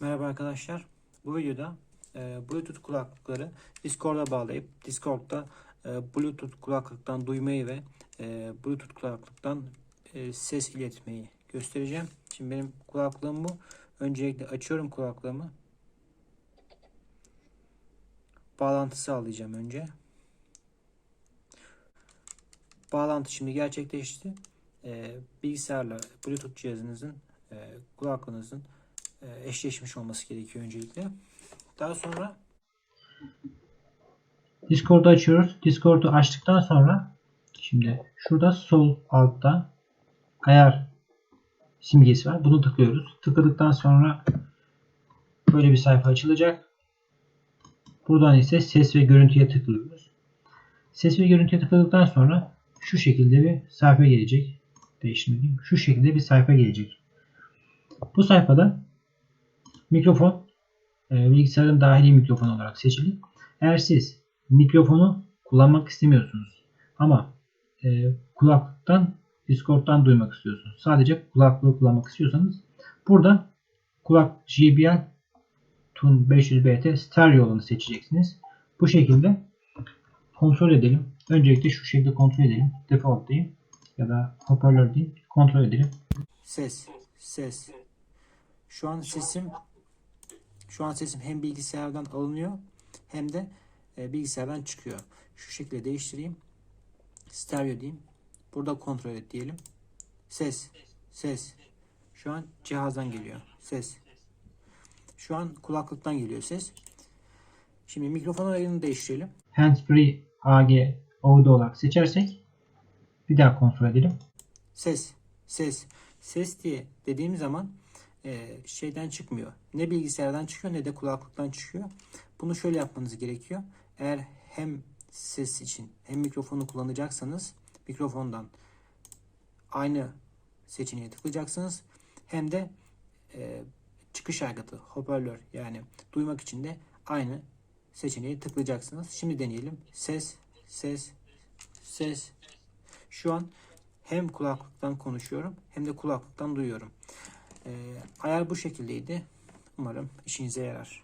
Merhaba arkadaşlar. Bu videoda e, Bluetooth kulaklıkları Discord'a bağlayıp Discord'da e, Bluetooth kulaklıktan duymayı ve e, Bluetooth kulaklıktan e, ses iletmeyi göstereceğim. Şimdi benim kulaklığım bu. Öncelikle açıyorum kulaklığımı. Bağlantı sağlayacağım önce. Bağlantı şimdi gerçekleşti. E, bilgisayarla Bluetooth cihazınızın e, kulaklığınızın eşleşmiş olması gerekiyor öncelikle. Daha sonra Discord'u açıyoruz. Discord'u açtıktan sonra şimdi şurada sol altta ayar simgesi var. Bunu tıklıyoruz. Tıkladıktan sonra böyle bir sayfa açılacak. Buradan ise ses ve görüntüye tıklıyoruz. Ses ve görüntüye tıkladıktan sonra şu şekilde bir sayfa gelecek. Değiştirmeliyim. Şu şekilde bir sayfa gelecek. Bu sayfada mikrofon e, bilgisayarın dahili mikrofon olarak seçili. Eğer siz mikrofonu kullanmak istemiyorsunuz ama e, kulaklıktan Discord'dan duymak istiyorsunuz. Sadece kulaklığı kullanmak istiyorsanız burada kulak JBL Tune 500BT stereo olanı seçeceksiniz. Bu şekilde kontrol edelim. Öncelikle şu şekilde kontrol edelim. Default diyeyim ya da hoparlör diyeyim. Kontrol edelim. ses, ses. Şu an sesim şu an sesim hem bilgisayardan alınıyor hem de e, bilgisayardan çıkıyor. Şu şekilde değiştireyim. Stereo diyeyim. Burada kontrol et diyelim. Ses, ses. Şu an cihazdan geliyor. Ses. Şu an kulaklıktan geliyor ses. Şimdi mikrofon ayarını değiştirelim. Handsfree AG Audio olarak seçersek bir daha kontrol edelim. Ses, ses, ses diye dediğim zaman e, şeyden çıkmıyor. Ne bilgisayardan çıkıyor ne de kulaklıktan çıkıyor. Bunu şöyle yapmanız gerekiyor. Eğer hem ses için hem mikrofonu kullanacaksanız mikrofondan aynı seçeneğe tıklayacaksınız. Hem de e, çıkış aygıtı, hoparlör yani duymak için de aynı seçeneğe tıklayacaksınız. Şimdi deneyelim. Ses, ses, ses. Şu an hem kulaklıktan konuşuyorum hem de kulaklıktan duyuyorum. Ee, ayar bu şekildeydi. Umarım işinize yarar.